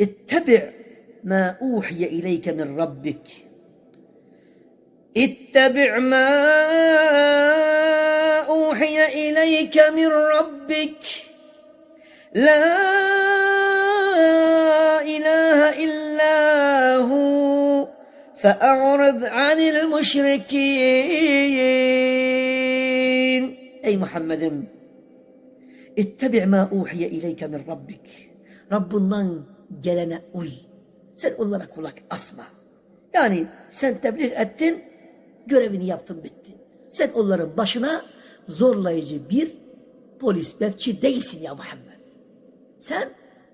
اتبع ما أوحي إليك من ربك. اتبع ما أوحي إليك من ربك. لا إله إلا هو. فأعرض عن المشركين. أي محمد اتبع ما أوحي إليك من ربك. Rabbinden gelene uy. Sen onlara kulak asma. Yani sen tebliğ ettin, görevini yaptın bittin. Sen onların başına zorlayıcı bir polis, bekçi değilsin ya Muhammed. Sen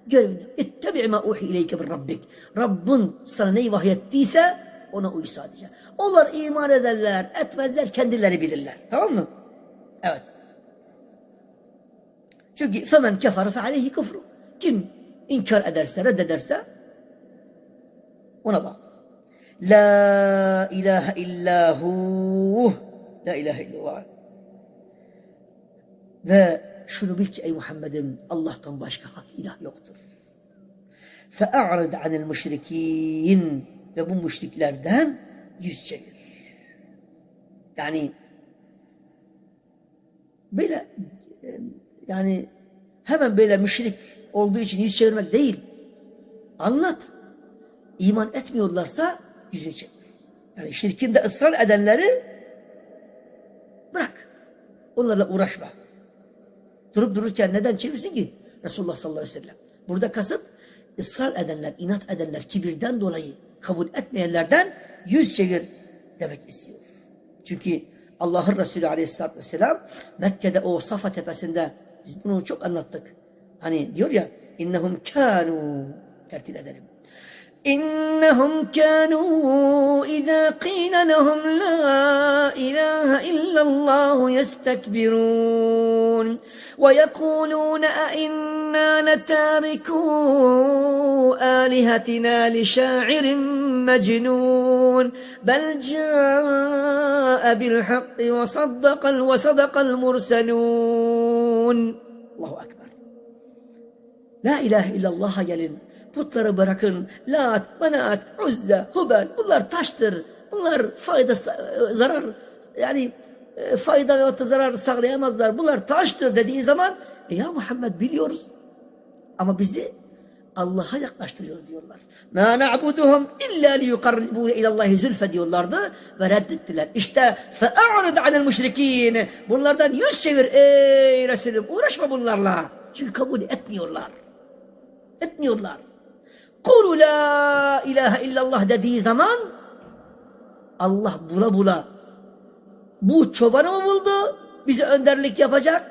görevini ittabi ma uhi ileyke min rabbik. Rabbin sana neyi vahyettiyse ona uy sadece. Onlar iman ederler, etmezler, kendileri bilirler. Tamam mı? Evet. Çünkü femen kefere fe aleyhi küfru. Kim inkar ederse, reddederse ona bak. La ilahe illahu. La ilahe illallah. Ve şunu bil ki ey Muhammed'im Allah'tan başka hak ilah yoktur. Fe'a'rid anil müşrikin ve bu müşriklerden yüz çevir. Yani böyle yani hemen böyle müşrik olduğu için yüz çevirmek değil. Anlat. İman etmiyorlarsa yüzü çevir. Yani şirkinde ısrar edenleri bırak. Onlarla uğraşma. Durup dururken neden çevirsin ki? Resulullah sallallahu aleyhi ve sellem. Burada kasıt ısrar edenler, inat edenler, kibirden dolayı kabul etmeyenlerden yüz çevir demek istiyor. Çünkü Allah'ın Resulü aleyhissalatü vesselam Mekke'de o Safa tepesinde biz bunu çok anlattık. Hani diyor ya innehum kanu tertil edelim. إنهم كانوا إذا قيل لهم لا إله إلا الله يستكبرون ويقولون أئنا لتاركو آلهتنا لشاعر مجنون بل جاء بالحق وصدق وصدق المرسلون الله أكبر La ilahe illallah'a gelin. Putları bırakın. Lat, Manat, Uzza, Hubel. Bunlar taştır. Bunlar fayda, zarar yani e, fayda ve zarar sağlayamazlar. Bunlar taştır dediği zaman e ya Muhammed biliyoruz. Ama bizi Allah'a yaklaştırıyor diyorlar. Ma na'buduhum illa li yuqarribuna ila Allahi zülfe diyorlardı ve reddettiler. İşte fe'a'rid anil müşrikin. Bunlardan yüz çevir ey Resulüm. Uğraşma bunlarla. Çünkü kabul etmiyorlar. Etmiyorlar. Kulu la ilahe illallah dediği zaman Allah bula bula bu çobanı mı buldu? Bize önderlik yapacak.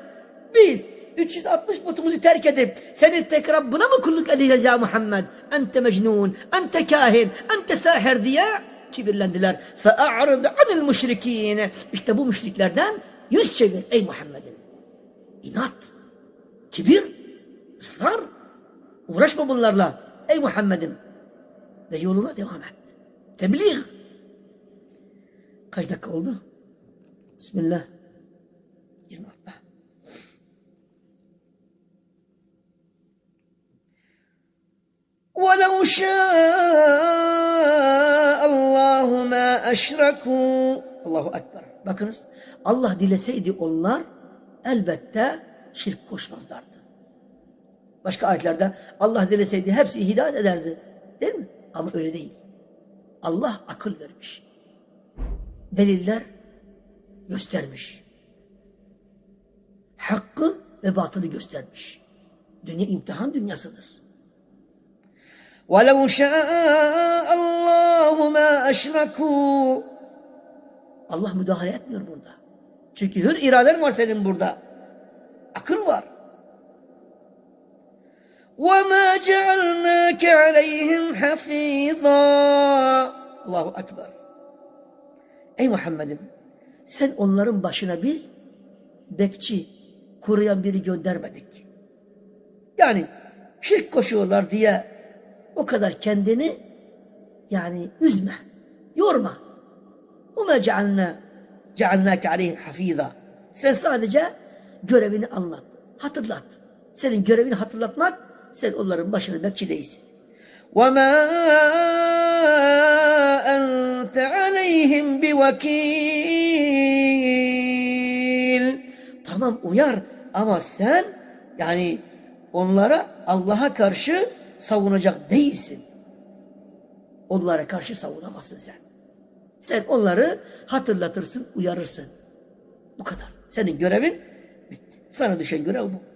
Biz 360 putumuzu terk edip seni tek Rabbına mı kulluk edeceğiz ya Muhammed? Ente mecnun, ente kahin, ente sahir diye kibirlendiler. Fe'a'rid anil müşrikin. İşte bu müşriklerden yüz çevir ey Muhammed'in. İnat, kibir, ısrar. Uğraşma bunlarla ey Muhammed'im. Ve yoluna devam et. Tebliğ. Kaç dakika oldu? Bismillah. 26. ولو شاء الله ما أشركوا Allahu Ekber. Bakınız Allah dileseydi onlar elbette şirk koşmazlardı. Başka ayetlerde Allah dileseydi hepsi hidayet ederdi. Değil mi? Ama öyle değil. Allah akıl vermiş. Deliller göstermiş. Hakkı ve batılı göstermiş. Dünya imtihan dünyasıdır. وَلَوْ شَاءَ اللّٰهُ مَا أَشْرَكُوا Allah müdahale etmiyor burada. Çünkü hür iraden var senin burada. Akıl var. وَمَا جَعَلْنَاكَ عَلَيْهِمْ حَفِيظًا Allahu Ekber. Ey Muhammed'im sen onların başına biz bekçi, koruyan biri göndermedik. Yani şirk koşuyorlar diye o kadar kendini yani üzme, yorma. وَمَا جَعَلْنَا جَعَلْنَاكَ عَلَيْهِمْ حَفِيظًا Sen sadece görevini anlat, hatırlat. Senin görevini hatırlatmak, sen onların başına bekçi değilsin. وَمَا أَنْتَ عَلَيْهِمْ بِوَكِيلٍ Tamam uyar ama sen yani onlara Allah'a karşı savunacak değilsin. Onlara karşı savunamazsın sen. Sen onları hatırlatırsın, uyarırsın. Bu kadar. Senin görevin bitti. Sana düşen görev bu.